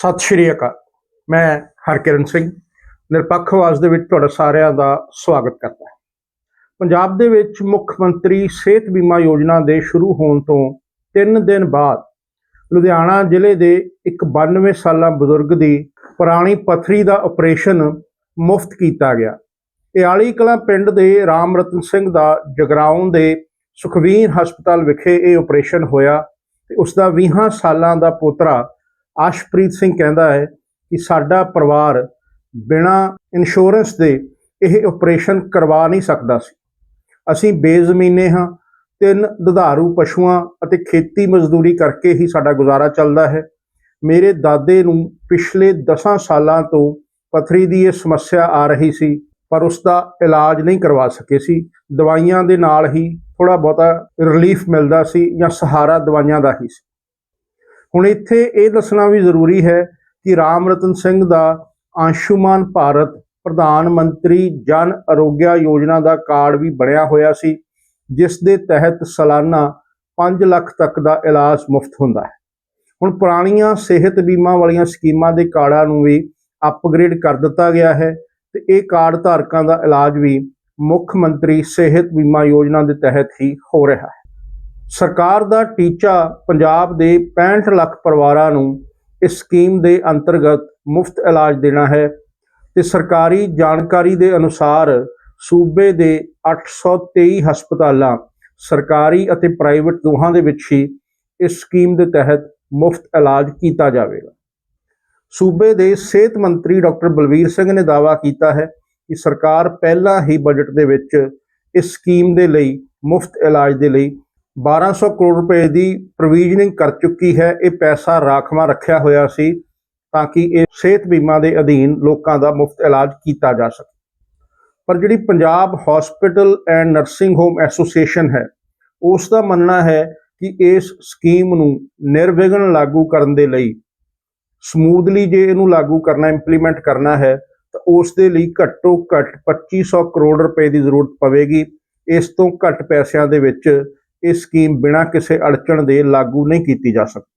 ਸਤਿ ਸ਼੍ਰੀ ਅਕਾਲ। ਮੈਂ ਹਰਕਿਰਨ ਸਿੰਘ, ਨਿਰਪੱਖ ਆਵਾਜ਼ ਦੇ ਵਿੱਚ ਤੁਹਾਡਾ ਸਾਰਿਆਂ ਦਾ ਸਵਾਗਤ ਕਰਦਾ ਹਾਂ। ਪੰਜਾਬ ਦੇ ਵਿੱਚ ਮੁੱਖ ਮੰਤਰੀ ਸਿਹਤ ਬੀਮਾ ਯੋਜਨਾ ਦੇ ਸ਼ੁਰੂ ਹੋਣ ਤੋਂ 3 ਦਿਨ ਬਾਅਦ ਲੁਧਿਆਣਾ ਜ਼ਿਲ੍ਹੇ ਦੇ ਇੱਕ 92 ਸਾਲਾ ਬਜ਼ੁਰਗ ਦੀ ਪੁਰਾਣੀ ਪਥਰੀ ਦਾ ਆਪਰੇਸ਼ਨ ਮੁਫਤ ਕੀਤਾ ਗਿਆ। ਇਹ ਆਲੀ ਕਲਾਂ ਪਿੰਡ ਦੇ ਰਾਮ ਰਤਨ ਸਿੰਘ ਦਾ ਜਗਰਾਉਂ ਦੇ ਸੁਖਵੀਰ ਹਸਪਤਾਲ ਵਿਖੇ ਇਹ ਆਪਰੇਸ਼ਨ ਹੋਇਆ ਤੇ ਉਸ ਦਾ 20 ਸਾਲਾਂ ਦਾ ਪੋਤਰਾ ਆਸ਼ਪ੍ਰੀਤ ਸਿੰਘ ਕਹਿੰਦਾ ਹੈ ਕਿ ਸਾਡਾ ਪਰਿਵਾਰ ਬਿਨਾ ਇੰਸ਼ੋਰੈਂਸ ਦੇ ਇਹ ਆਪਰੇਸ਼ਨ ਕਰਵਾ ਨਹੀਂ ਸਕਦਾ ਸੀ। ਅਸੀਂ ਬੇਜ਼ਮੀਨੇ ਹਾਂ, ਤਿੰਨ ਦੁਧਾਰੂ ਪਸ਼ੂਆਂ ਅਤੇ ਖੇਤੀ ਮਜ਼ਦੂਰੀ ਕਰਕੇ ਹੀ ਸਾਡਾ ਗੁਜ਼ਾਰਾ ਚੱਲਦਾ ਹੈ। ਮੇਰੇ ਦਾਦੇ ਨੂੰ ਪਿਛਲੇ 10 ਸਾਲਾਂ ਤੋਂ ਪਥਰੀ ਦੀ ਇਹ ਸਮੱਸਿਆ ਆ ਰਹੀ ਸੀ, ਪਰ ਉਸ ਦਾ ਇਲਾਜ ਨਹੀਂ ਕਰਵਾ ਸਕੇ ਸੀ। ਦਵਾਈਆਂ ਦੇ ਨਾਲ ਹੀ ਥੋੜਾ ਬਹੁਤਾ ਰਿਲੀਫ ਮਿਲਦਾ ਸੀ ਜਾਂ ਸਹਾਰਾ ਦਵਾਈਆਂ ਦਾ ਹੀ ਸੀ। ਹੁਣ ਇੱਥੇ ਇਹ ਦੱਸਣਾ ਵੀ ਜ਼ਰੂਰੀ ਹੈ ਕਿ ਰਾਮ ਰਤਨ ਸਿੰਘ ਦਾ ਆਯੁਸ਼ਮਾਨ ਭਾਰਤ ਪ੍ਰਧਾਨ ਮੰਤਰੀ ਜਨ ਅਰੋਗਿਆ ਯੋਜਨਾ ਦਾ ਕਾਰਡ ਵੀ ਬਣਿਆ ਹੋਇਆ ਸੀ, ਜਿਸ ਦੇ ਤਹਿਤ ਸਾਲਾਨਾ 5 ਲੱਖ ਤੱਕ ਦਾ ਇਲਾਜ ਮੁਫਤ ਹੁੰਦਾ ਹੈ। ਹੁਣ ਪੁਰਾਣੀਆਂ ਸਿਹਤ ਬੀਮਾ ਵਾਲੀਆਂ ਸਕੀਮਾਂ ਦੇ ਕਾਰਡਾਂ ਨੂੰ ਵੀ ਅਪਗ੍ਰੇਡ ਕਰ ਦਿੱਤਾ ਗਿਆ ਹੈ ਤੇ ਇਹ ਕਾਰਡ ਧਾਰਕਾਂ ਦਾ ਇਲਾਜ ਵੀ ਮੁੱਖ ਮੰਤਰੀ ਸਿਹਤ ਬੀਮਾ ਯੋਜਨਾ ਦੇ ਤਹਿਤ ਹੀ ਹੋ ਰਿਹਾ ਹੈ। ਸਰਕਾਰ ਦਾ ਟੀਚਾ ਪੰਜਾਬ ਦੇ 65 ਲੱਖ ਪਰਿਵਾਰਾਂ ਨੂੰ ਇਸ ਸਕੀਮ ਦੇ ਅੰਤਰਗਤ ਮੁਫਤ ਇਲਾਜ ਦੇਣਾ ਹੈ ਤੇ ਸਰਕਾਰੀ ਜਾਣਕਾਰੀ ਦੇ ਅਨੁਸਾਰ ਸੂਬੇ ਦੇ 823 ਹਸਪਤਾਲਾਂ ਸਰਕਾਰੀ ਅਤੇ ਪ੍ਰਾਈਵੇਟ ਦੋਹਾਂ ਦੇ ਵਿੱਚ ਹੀ ਇਸ ਸਕੀਮ ਦੇ ਤਹਿਤ ਮੁਫਤ ਇਲਾਜ ਕੀਤਾ ਜਾਵੇਗਾ। ਸੂਬੇ ਦੇ ਸਿਹਤ ਮੰਤਰੀ ਡਾਕਟਰ ਬਲਵੀਰ ਸਿੰਘ ਨੇ ਦਾਅਵਾ ਕੀਤਾ ਹੈ ਕਿ ਸਰਕਾਰ ਪਹਿਲਾਂ ਹੀ ਬਜਟ ਦੇ ਵਿੱਚ ਇਸ ਸਕੀਮ ਦੇ ਲਈ ਮੁਫਤ ਇਲਾਜ ਦੇ ਲਈ 1200 ਕਰੋੜ ਰੁਪਏ ਦੀ ਪ੍ਰੋਵੀਜ਼ਨਿੰਗ ਕਰ ਚੁੱਕੀ ਹੈ। ਇਹ ਪੈਸਾ ਰਾਖਵਾਂ ਰੱਖਿਆ ਹੋਇਆ ਸੀ ਤਾਂ ਕਿ ਇਹ ਸਿਹਤ ਬੀਮਾ ਦੇ ਅਧੀਨ ਲੋਕਾਂ ਦਾ ਮੁਫਤ ਇਲਾਜ ਕੀਤਾ ਜਾ ਸਕੇ। ਪਰ ਜਿਹੜੀ Punjab hospital and nursing home association ਹੈ ਉਸ ਦਾ ਮੰਨਣਾ ਹੈ ਕਿ ਇਸ ਸਕੀਮ ਨੂੰ ਨਿਰਵਿਘਨ ਲਾਗੂ ਕਰਨ ਦੇ ਲਈ ਸਮੂਥਲੀ ਜੇ ਇਹਨੂੰ ਲਾਗੂ ਕਰਨਾ ਇੰਪਲੀਮੈਂਟ ਕਰਨਾ ਹੈ, ਤਾਂ ਉਸ ਦੇ ਲਈ ਘੱਟੋ ਘੱਟ 2500 ਕਰੋੜ ਰੁਪਏ ਦੀ ਜ਼ਰੂਰਤ ਪਵੇਗੀ। ਇਸ ਤੋਂ ਘੱਟ ਪੈਸਿਆਂ ਦੇ ਵਿੱਚ ਇਹ ਸਕੀਮ ਬਿਨਾਂ ਕਿਸੇ ਅੜਚਣ ਦੇ ਲਾਗੂ ਨਹੀਂ ਕੀਤੀ ਜਾ ਸਕਦੀ।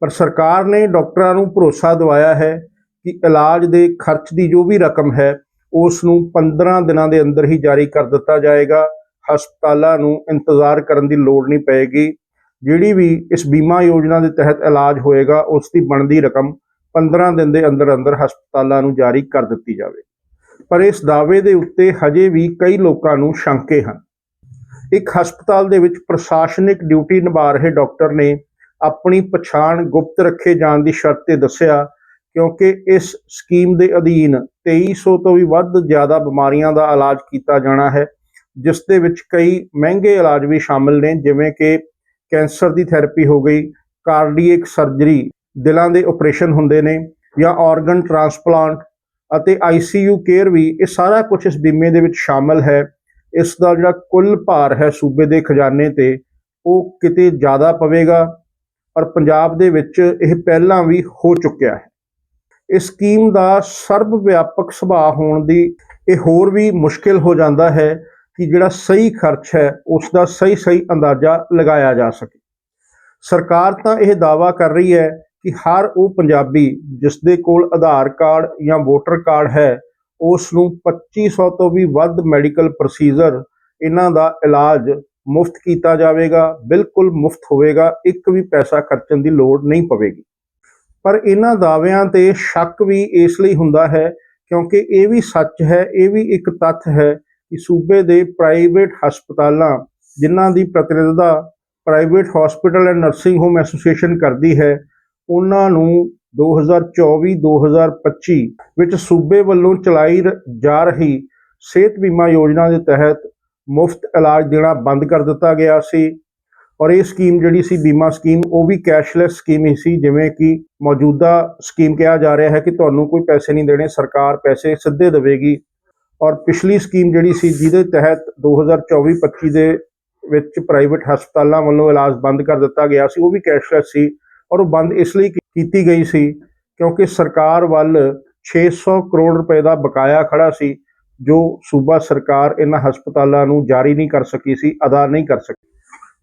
ਪਰ ਸਰਕਾਰ ਨੇ ਡਾਕਟਰਾਂ ਨੂੰ ਭਰੋਸਾ ਦਿਵਾਇਆ ਹੈ ਕਿ ਇਲਾਜ ਦੇ ਖਰਚ ਦੀ ਜੋ ਵੀ ਰਕਮ ਹੈ ਉਸ ਨੂੰ 15 ਦਿਨਾਂ ਦੇ ਅੰਦਰ ਹੀ ਜਾਰੀ ਕਰ ਦਿੱਤਾ ਜਾਏਗਾ। ਹਸਪਤਾਲਾਂ ਨੂੰ ਇੰਤਜ਼ਾਰ ਕਰਨ ਦੀ ਲੋੜ ਨਹੀਂ ਪਏਗੀ। ਜਿਹੜੀ ਵੀ ਇਸ ਬੀਮਾ ਯੋਜਨਾ ਦੇ ਤਹਿਤ ਇਲਾਜ ਹੋਏਗਾ ਉਸ ਦੀ ਬਣਦੀ ਰਕਮ 15 ਦਿਨ ਦੇ ਅੰਦਰ ਅੰਦਰ ਹਸਪਤਾਲਾਂ ਨੂੰ ਜਾਰੀ ਕਰ ਦਿੱਤੀ ਜਾਵੇ। ਪਰ ਇਸ ਦਾਅਵੇ ਦੇ ਉੱਤੇ ਹਜੇ ਵੀ ਕਈ ਲੋਕਾਂ ਨੂੰ ਸ਼ੰਕੇ ਹਨ। ਇੱਕ ਹਸਪਤਾਲ ਦੇ ਵਿੱਚ ਪ੍ਰਸ਼ਾਸਨਿਕ ਡਿਊਟੀ ਨਿਭਾ ਰਹੇ ਡਾਕਟਰ ਨੇ ਆਪਣੀ ਪਛਾਣ ਗੁਪਤ ਰੱਖੇ ਜਾਣ ਦੀ ਸ਼ਰਤ ਤੇ ਦੱਸਿਆ, ਕਿਉਂਕਿ ਇਸ ਸਕੀਮ ਦੇ ਅਧੀਨ 2300 ਤੋਂ ਵੀ ਵੱਧ ਜ਼ਿਆਦਾ ਬਿਮਾਰੀਆਂ ਦਾ ਇਲਾਜ ਕੀਤਾ ਜਾਣਾ ਹੈ, ਜਿਸ ਦੇ ਵਿੱਚ ਕਈ ਮਹਿੰਗੇ ਇਲਾਜ ਵੀ ਸ਼ਾਮਲ ਨੇ, ਜਿਵੇਂ ਕਿ ਕੈਂਸਰ ਦੀ ਥੈਰੇਪੀ ਹੋ ਗਈ, ਕਾਰਡੀਅਕ ਸਰਜਰੀ, ਦਿਲਾਂ ਦੇ ਆਪਰੇਸ਼ਨ ਹੁੰਦੇ ਨੇ, ਜਾਂ ਆਰਗਨ ਟ੍ਰਾਂਸਪਲਾਂਟ ਅਤੇ ਆਈਸੀਯੂ ਕੇਅਰ ਵੀ, ਇਹ ਸਾਰਾ ਕੁਝ ਇਸ ਬੀਮੇ ਦੇ ਵਿੱਚ ਸ਼ਾਮਲ ਹੈ। ਇਸ ਦਾ ਜਿਹੜਾ ਕੁੱਲ ਭਾਰ ਹੈ ਸੂਬੇ ਦੇ ਖਜ਼ਾਨੇ ਤੇ, ਉਹ ਕਿਤੇ ਜ਼ਿਆਦਾ ਪਵੇਗਾ ਪਰ ਪੰਜਾਬ ਦੇ ਵਿੱਚ ਇਹ ਪਹਿਲਾਂ ਵੀ ਹੋ ਚੁੱਕਿਆ ਹੈ। ਇਸ ਸਕੀਮ ਦਾ ਸਰਬ ਵਿਆਪਕ ਸੁਭਾਅ ਹੋਣ ਦੀ ਇਹ ਹੋਰ ਵੀ ਮੁਸ਼ਕਿਲ ਹੋ ਜਾਂਦਾ ਹੈ ਕਿ ਜਿਹੜਾ ਸਹੀ ਖਰਚ ਹੈ, ਉਸ ਦਾ ਸਹੀ ਸਹੀ ਅੰਦਾਜ਼ਾ ਲਗਾਇਆ ਜਾ ਸਕੇ। ਸਰਕਾਰ ਤਾਂ ਇਹ ਦਾਅਵਾ ਕਰ ਰਹੀ ਹੈ ਕਿ ਹਰ ਉਹ ਪੰਜਾਬੀ ਜਿਸ ਦੇ ਕੋਲ ਆਧਾਰ ਕਾਰਡ ਜਾਂ ਵੋਟਰ ਕਾਰਡ ਹੈ ਉਸ ਨੂੰ 2500 ਤੋਂ ਵੀ ਵੱਧ ਮੈਡੀਕਲ ਪ੍ਰੋਸੀਜਰ ਇਹਨਾਂ ਦਾ ਇਲਾਜ ਮੁਫਤ ਕੀਤਾ ਜਾਵੇਗਾ, ਬਿਲਕੁਲ ਮੁਫਤ ਹੋਵੇਗਾ, ਇੱਕ ਵੀ ਪੈਸਾ ਖਰਚਣ ਦੀ ਲੋੜ ਨਹੀਂ ਪਵੇਗੀ। ਪਰ ਇਹਨਾਂ ਦਾਅਵਿਆਂ ਤੇ ਸ਼ੱਕ ਵੀ ਇਸ ਲਈ ਹੁੰਦਾ ਹੈ ਕਿਉਂਕਿ ਇਹ ਵੀ ਸੱਚ ਹੈ, ਇਹ ਵੀ ਇੱਕ ਤੱਥ ਹੈ ਕਿ ਸੂਬੇ ਦੇ ਪ੍ਰਾਈਵੇਟ ਹਸਪਤਾਲਾਂ ਜਿਨ੍ਹਾਂ ਦੀ ਪ੍ਰਤੀਨਿਧਤਾ private hospital and nursing home association ਕਰਦੀ ਹੈ, ਉਹਨਾਂ ਨੂੰ 2024-2025 ਵਿੱਚ ਸੂਬੇ ਵੱਲੋਂ ਚਲਾਈ ਜਾ ਰਹੀ ਸਿਹਤ ਬੀਮਾ ਯੋਜਨਾ ਦੇ ਤਹਿਤ ਮੁਫਤ ਇਲਾਜ ਦੇਣਾ ਬੰਦ ਕਰ ਦਿੱਤਾ ਗਿਆ ਸੀ ਔਰ ਇਹ ਸਕੀਮ ਜਿਹੜੀ ਸੀ ਬੀਮਾ ਸਕੀਮ, ਉਹ ਵੀ ਕੈਸ਼ਲੈਸ ਸਕੀਮ ਹੀ ਸੀ, ਜਿਵੇਂ ਕਿ ਮੌਜੂਦਾ ਸਕੀਮ ਕਿਹਾ ਜਾ ਰਿਹਾ ਹੈ ਕਿ ਤੁਹਾਨੂੰ ਕੋਈ ਪੈਸੇ ਨਹੀਂ ਦੇਣੇ, ਸਰਕਾਰ ਪੈਸੇ ਸਿੱਧੇ ਦੇਵੇਗੀ ਔਰ ਪਿਛਲੀ ਸਕੀਮ ਜਿਹੜੀ ਸੀ, ਜਿਹਦੇ ਤਹਿਤ 2024-25 ਦੇ ਵਿੱਚ ਪ੍ਰਾਈਵੇਟ ਹਸਪਤਾਲਾਂ ਵੱਲੋਂ ਇਲਾਜ ਬੰਦ ਕਰ ਦਿੱਤਾ ਗਿਆ ਸੀ, ਉਹ ਵੀ ਕੈਸ਼ਲੈਸ ਸੀ ਔਰ ਉਹ ਬੰਦ ਇਸ ਲਈ ਕੀਤੀ ਗਈ ਸੀ ਕਿਉਂਕਿ ਸਰਕਾਰ ਵੱਲ 600 ਕਰੋੜ ਰੁਪਏ ਦਾ ਬਕਾਇਆ ਖੜਾ ਸੀ, ਜੋ ਸੂਬਾ ਸਰਕਾਰ ਇਹਨਾਂ ਹਸਪਤਾਲਾਂ ਨੂੰ ਜਾਰੀ ਨਹੀਂ ਕਰ ਸਕੀ ਸੀ, ਅਦਾ ਨਹੀਂ ਕਰ ਸਕੀ।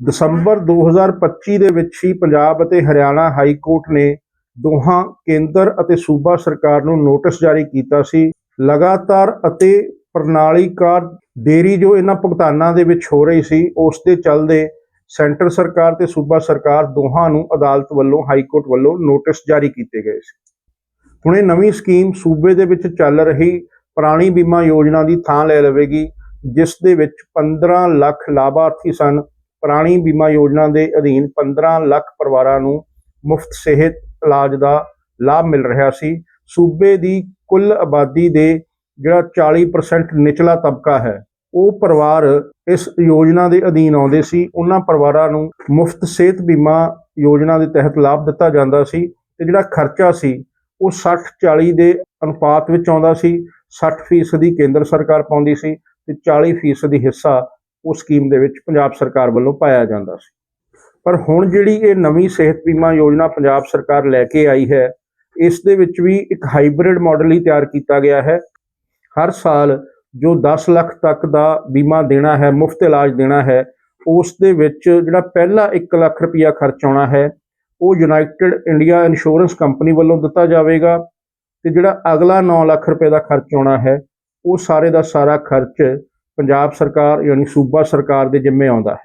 ਦਸੰਬਰ 2025 ਦੇ ਵਿੱਚ ਹੀ ਪੰਜਾਬ ਅਤੇ ਹਰਿਆਣਾ ਹਾਈ ਕੋਰਟ ਨੇ ਦੋਹਾਂ ਕੇਂਦਰ ਅਤੇ ਸੂਬਾ ਸਰਕਾਰ ਨੂੰ ਨੋਟਿਸ ਜਾਰੀ ਕੀਤਾ ਸੀ, ਲਗਾਤਾਰ ਅਤੇ ਪ੍ਰਣਾਲੀਕਾਰ ਦੇਰੀ ਜੋ ਇਹਨਾਂ ਭੁਗਤਾਨਾਂ ਦੇ ਵਿੱਚ ਹੋ ਰਹੀ ਸੀ, ਉਸ ਦੇ ਚੱਲਦੇ ਸੈਂਟਰ ਸਰਕਾਰ ਤੇ ਸੂਬਾ ਸਰਕਾਰ ਦੋਹਾਂ ਨੂੰ ਅਦਾਲਤ ਵੱਲੋਂ, ਹਾਈ ਕੋਰਟ ਵੱਲੋਂ ਨੋਟਿਸ ਜਾਰੀ ਕੀਤੇ ਗਏ ਸੀ। ਹੁਣ ਇਹ ਨਵੀਂ ਸਕੀਮ ਸੂਬੇ ਦੇ ਵਿੱਚ ਚੱਲ ਰਹੀ ਪੁਰਾਣੀ ਬੀਮਾ ਯੋਜਨਾ ਦੀ ਥਾਂ ਲੈ ਲਵੇਗੀ, ਜਿਸ ਦੇ ਵਿੱਚ 15 ਲੱਖ ਲਾਭਾਰਥੀ ਸਨ। ਪੁਰਾਣੀ ਬੀਮਾ ਯੋਜਨਾ ਦੇ ਅਧੀਨ 15 ਲੱਖ ਪਰਿਵਾਰਾਂ ਨੂੰ ਮੁਫਤ ਸਿਹਤ ਇਲਾਜ ਦਾ ਲਾਭ ਮਿਲ ਰਿਹਾ ਸੀ। ਸੂਬੇ ਦੀ ਕੁੱਲ ਆਬਾਦੀ ਦੇ ਜਿਹੜਾ 40% ਨਿਚਲਾ ਤਬਕਾ ਹੈ, ਉਹ ਪਰਿਵਾਰ ਇਸ ਯੋਜਨਾ ਦੇ ਅਧੀਨ ਆਉਂਦੇ ਸੀ। ਉਹਨਾਂ ਪਰਿਵਾਰਾਂ ਨੂੰ ਮੁਫਤ ਸਿਹਤ ਬੀਮਾ ਯੋਜਨਾ ਦੇ ਤਹਿਤ ਲਾਭ ਦਿੱਤਾ ਜਾਂਦਾ ਸੀ ਤੇ ਜਿਹੜਾ ਖਰਚਾ ਸੀ, ਉਹ 60 40 ਦੇ ਅਨੁਪਾਤ ਵਿੱਚ ਆਉਂਦਾ ਸੀ। 60% ਦੀ ਕੇਂਦਰ ਸਰਕਾਰ ਪਾਉਂਦੀ ਸੀ ਤੇ 40% ਦੀ ਹਿੱਸਾ ਉਸ ਸਕੀਮ ਦੇ ਵਿੱਚ ਪੰਜਾਬ ਸਰਕਾਰ ਵੱਲੋਂ ਪਾਇਆ ਜਾਂਦਾ ਸੀ। ਪਰ ਹੁਣ ਜਿਹੜੀ ਇਹ ਨਵੀਂ ਸਿਹਤ ਬੀਮਾ ਯੋਜਨਾ ਪੰਜਾਬ ਸਰਕਾਰ ਲੈ ਕੇ ਆਈ ਹੈ, ਇਸ ਦੇ ਵਿੱਚ ਵੀ ਇੱਕ ਹਾਈਬ੍ਰਿਡ ਮਾਡਲ ਹੀ ਤਿਆਰ ਕੀਤਾ ਗਿਆ ਹੈ। ਹਰ ਸਾਲ ਜੋ 10 ਲੱਖ ਤੱਕ ਦਾ ਬੀਮਾ ਦੇਣਾ ਹੈ, ਮੁਫਤ ਇਲਾਜ ਦੇਣਾ ਹੈ, ਉਸ ਦੇ ਵਿੱਚ ਜਿਹੜਾ ਪਹਿਲਾ 1 ਲੱਖ ਰੁਪਇਆ ਖਰਚ ਆਉਣਾ ਹੈ, ਉਹ ਯੂਨਾਈਟਿਡ ਇੰਡੀਆ ਇੰਸ਼ੋਰੈਂਸ ਕੰਪਨੀ ਵੱਲੋਂ ਦਿੱਤਾ ਜਾਵੇਗਾ ਤੇ ਜਿਹੜਾ ਅਗਲਾ 9 ਲੱਖ ਰੁਪਏ ਦਾ ਖਰਚ ਆਉਣਾ ਹੈ, ਉਹ ਸਾਰੇ ਦਾ ਸਾਰਾ ਖਰਚ ਪੰਜਾਬ ਸਰਕਾਰ ਯਾਨੀ ਸੂਬਾ ਸਰਕਾਰ ਦੇ ਜਿੰਮੇ ਆਉਂਦਾ ਹੈ।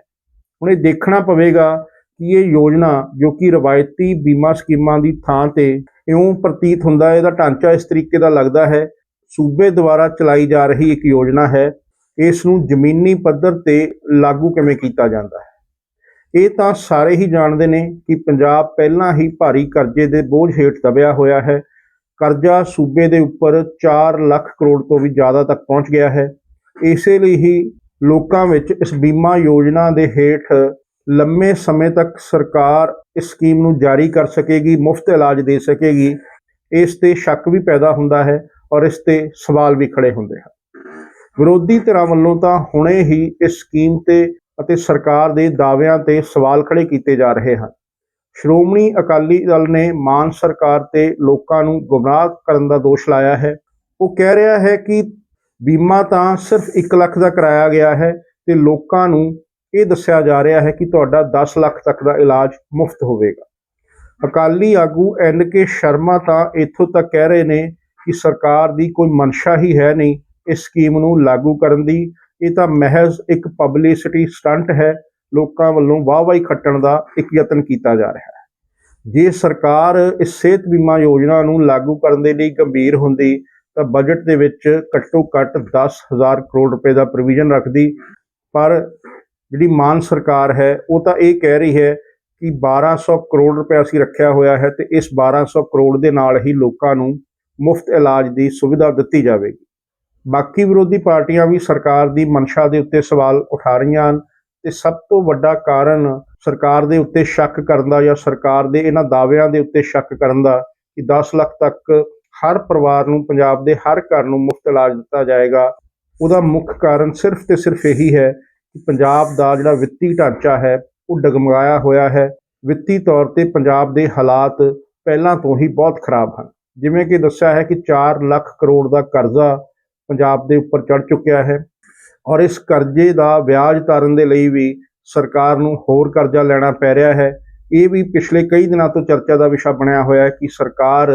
ਹੁਣ ਇਹ ਦੇਖਣਾ ਪਵੇਗਾ ਕਿ ਇਹ ਯੋਜਨਾ ਜੋ ਕਿ ਰਵਾਇਤੀ ਬੀਮਾ ਸਕੀਮਾਂ ਦੀ ਥਾਂ ਤੇ ਇਉਂ ਪ੍ਰਤੀਤ ਹੁੰਦਾ ਹੈ, ਇਹਦਾ ਢਾਂਚਾ ਇਸ ਤਰੀਕੇ ਦਾ ਲੱਗਦਾ ਹੈ ਸੂਬੇ ਦੁਆਰਾ ਚਲਾਈ ਜਾ ਰਹੀ ਇੱਕ ਯੋਜਨਾ ਹੈ ਇਸ ਨੂੰ ਜ਼ਮੀਨੀ ਪੱਧਰ ਤੇ ਲਾਗੂ ਕਿਵੇਂ ਕੀਤਾ ਜਾਂਦਾ ਹੈ? ਇਹ ਤਾਂ ਸਾਰੇ ਹੀ ਜਾਣਦੇ ਨੇ ਕਿ ਪੰਜਾਬ ਪਹਿਲਾਂ ਹੀ ਭਾਰੀ ਕਰਜ਼ੇ ਦੇ ਬੋਝ ਹੇਠ ਦਬਿਆ ਹੋਇਆ ਹੈ। ਕਰਜ਼ਾ ਸੂਬੇ ਦੇ ਉੱਪਰ 4 ਲੱਖ ਕਰੋੜ ਤੋਂ ਵੀ ਜ਼ਿਆਦਾ ਤੱਕ ਪਹੁੰਚ ਗਿਆ ਹੈ। ਇਸੇ ਲਈ ਹੀ ਲੋਕਾਂ ਵਿੱਚ ਇਸ ਬੀਮਾ ਯੋਜਨਾ ਦੇ ਹੇਠ ਲੰਮੇ ਸਮੇਂ ਤੱਕ ਸਰਕਾਰ ਇਸ ਸਕੀਮ ਨੂੰ ਜਾਰੀ ਕਰ ਸਕੇਗੀ, ਮੁਫਤ ਇਲਾਜ ਦੇ ਸਕੇਗੀ। ਇਸ ਤੇ ਸ਼ੱਕ ਵੀ ਪੈਦਾ ਹੁੰਦਾ ਹੈ। ਔਰ ਇਸ ਤੇ ਸਵਾਲ ਵੀ ਖੜੇ ਹੁੰਦੇ ਹਨ। ਵਿਰੋਧੀ ਧਿਰਾਂ ਵੱਲੋਂ ਤਾਂ ਹੁਣੇ ਹੀ ਇਸ ਸਕੀਮ ਤੇ ਅਤੇ ਸਰਕਾਰ ਦੇ ਦਾਅਵਿਆਂ ਤੇ ਸਵਾਲ ਖੜੇ ਕੀਤੇ ਜਾ ਰਹੇ ਹਨ। ਸ਼੍ਰੋਮਣੀ ਅਕਾਲੀ ਦਲ ਨੇ ਮਾਨ ਸਰਕਾਰ ਤੇ ਲੋਕਾਂ ਨੂੰ ਗੁੰਮਰਾਹ ਕਰਨ ਦਾ ਦੋਸ਼ ਲਾਇਆ ਹੈ। ਉਹ ਕਹਿ ਰਿਹਾ ਹੈ ਕਿ ਬੀਮਾ ਤਾਂ ਸਿਰਫ 1 ਲੱਖ ਦਾ ਕਰਾਇਆ ਗਿਆ ਹੈ ਤੇ ਲੋਕਾਂ ਨੂੰ ਇਹ ਦੱਸਿਆ ਜਾ ਰਿਹਾ ਹੈ ਕਿ ਤੁਹਾਡਾ 10 ਲੱਖ ਤੱਕ ਦਾ ਇਲਾਜ ਮੁਫਤ ਹੋਵੇਗਾ। ਅਕਾਲੀ ਆਗੂ ਐਨ ਕੇ ਸ਼ਰਮਾ ਤਾਂ ਇੱਥੋਂ ਤੱਕ ਕਹਿ ਰਹੇ ਨੇ ਕਿ ਸਰਕਾਰ ਦੀ ਕੋਈ ਮਨਸ਼ਾ ਹੀ ਹੈ ਨਹੀਂ ਇਸ ਸਕੀਮ ਨੂੰ ਲਾਗੂ ਕਰਨ ਦੀ, ਇਹ ਤਾਂ ਮਹਿਜ਼ ਇੱਕ ਪਬਲਿਸਿਟੀ ਸਟੰਟ ਹੈ, ਲੋਕਾਂ ਵੱਲੋਂ ਵਾਹ ਵਾਹੀ ਖੱਟਣ ਦਾ ਇੱਕ ਯਤਨ ਕੀਤਾ ਜਾ ਰਿਹਾ ਹੈ। ਜੇ ਸਰਕਾਰ ਇਸ ਸਿਹਤ ਬੀਮਾ ਯੋਜਨਾ ਨੂੰ ਲਾਗੂ ਕਰਨ ਦੇ ਲਈ ਗੰਭੀਰ ਹੁੰਦੀ, ਤਾਂ ਬਜਟ ਦੇ ਵਿੱਚ ਘੱਟੋ ਘੱਟ 10000 ਕਰੋੜ ਰੁਪਏ ਦਾ ਪ੍ਰੋਵੀਜ਼ਨ ਰੱਖਦੀ। ਪਰ ਜਿਹੜੀ ਮਾਨ ਸਰਕਾਰ ਹੈ, ਉਹ ਤਾਂ ਇਹ ਕਹਿ ਰਹੀ ਹੈ ਕਿ 1200 ਕਰੋੜ ਰੁਪਏ ਅਸੀਂ ਰੱਖਿਆ ਹੋਇਆ ਹੈ ਤੇ ਇਸ 1200 ਕਰੋੜ ਦੇ ਨਾਲ ਹੀ ਲੋਕਾਂ ਨੂੰ ਮੁਫਤ ਇਲਾਜ ਦੀ ਸੁਵਿਧਾ ਦਿੱਤੀ ਜਾਵੇਗੀ। ਬਾਕੀ ਵਿਰੋਧੀ ਪਾਰਟੀਆਂ ਵੀ ਸਰਕਾਰ ਦੀ ਮਨਸ਼ਾ ਦੇ ਉੱਤੇ ਸਵਾਲ ਉਠਾ ਰਹੀਆਂ ਹਨ ਤੇ ਸਭ ਤੋਂ ਵੱਡਾ ਕਾਰਨ ਸਰਕਾਰ ਦੇ ਉੱਤੇ ਸ਼ੱਕ ਕਰਨ ਦਾ ਜਾਂ ਸਰਕਾਰ ਦੇ ਇਹਨਾਂ ਦਾਅਵਿਆਂ ਦੇ ਉੱਤੇ ਸ਼ੱਕ ਕਰਨ ਦਾ ਕਿ 10 ਲੱਖ ਤੱਕ ਹਰ ਪਰਿਵਾਰ ਨੂੰ, ਪੰਜਾਬ ਦੇ ਹਰ ਘਰ ਨੂੰ ਮੁਫਤ ਇਲਾਜ ਦਿੱਤਾ ਜਾਏਗਾ। ਉਹਦਾ ਮੁੱਖ ਕਾਰਨ ਸਿਰਫ ਤੇ ਸਿਰਫ ਇਹੀ ਹੈ ਕਿ ਪੰਜਾਬ ਦਾ ਜਿਹੜਾ ਵਿੱਤੀ ਢਾਂਚਾ ਹੈ, ਉਹ ਡਗਮਗਾਇਆ ਹੋਇਆ ਹੈ। ਵਿੱਤੀ ਤੌਰ ਤੇ ਪੰਜਾਬ ਦੇ ਹਾਲਾਤ ਪਹਿਲਾਂ ਤੋਂ ਹੀ ਬਹੁਤ ਖਰਾਬ ਹਨ। ਜਿਵੇਂ ਕਿ ਦੱਸਿਆ ਹੈ ਕਿ 4 ਲੱਖ ਕਰੋੜ ਦਾ ਕਰਜ਼ਾ ਪੰਜਾਬ ਦੇ ਉੱਪਰ ਚੜ ਚੁੱਕਿਆ ਹੈ ਔਰ ਇਸ ਕਰਜ਼ੇ ਦਾ ਵਿਆਜ ਤਾਰਨ ਦੇ ਲਈ ਵੀ ਸਰਕਾਰ ਨੂੰ ਹੋਰ ਕਰਜ਼ਾ ਲੈਣਾ ਪੈ ਰਿਹਾ ਹੈ। ਇਹ ਵੀ ਪਿਛਲੇ ਕਈ ਦਿਨਾਂ ਤੋਂ ਚਰਚਾ ਦਾ ਵਿਸ਼ਾ ਬਣਿਆ ਹੋਇਆ ਹੈ ਕਿ ਸਰਕਾਰ